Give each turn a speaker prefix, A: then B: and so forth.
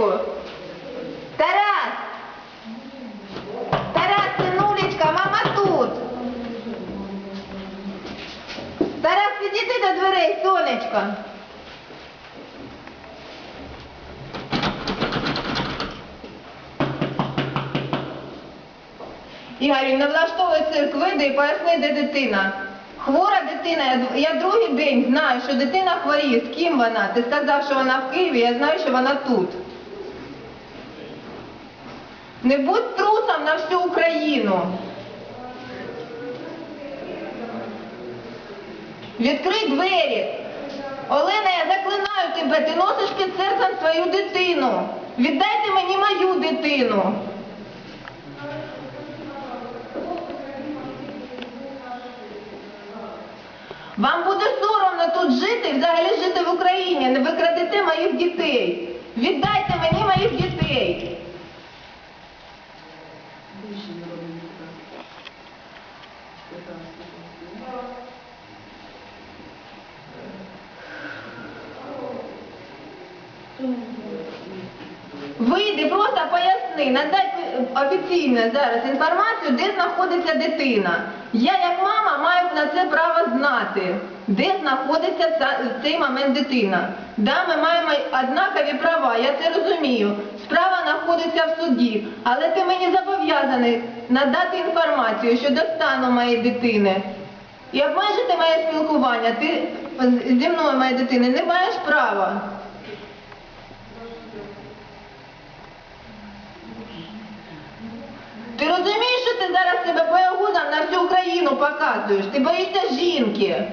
A: сонечку. Тарас! Тарас, синулечка, мама тут. Тарас, підійди до дверей, сонечко. Ігорю, не влаштовуй цирк, вийди і поясни, де дитина. Хвора дитина, я другий день знаю, що дитина хворіє. З ким вона? Ти сказав, що вона в Києві, я знаю, що вона тут. Не будь трусом на всю Україну. Відкрий двері. Олена, я заклинаю тебе, ти носиш під серцем свою дитину. Віддайте мені мою дитину. Вам буде соромно тут жити і взагалі жити в Україні. Не викрадете моїх дітей. Віддайте мені моїх дітей. Вийди, просто поясни, надай офіційно зараз інформацію, де знаходиться дитина. Я як мама маю на це право знати, де знаходиться в цей момент дитина. Да, ми маємо однакові права, я це розумію. Справа в суді, але ти мені зобов'язаний надати інформацію щодо стану моєї дитини. І обмежити моє спілкування. Ти зі мною, моєї дитини, не маєш права. Ти розумієш, що ти зараз себе боягузом на всю Україну показуєш? Ти боїшся жінки.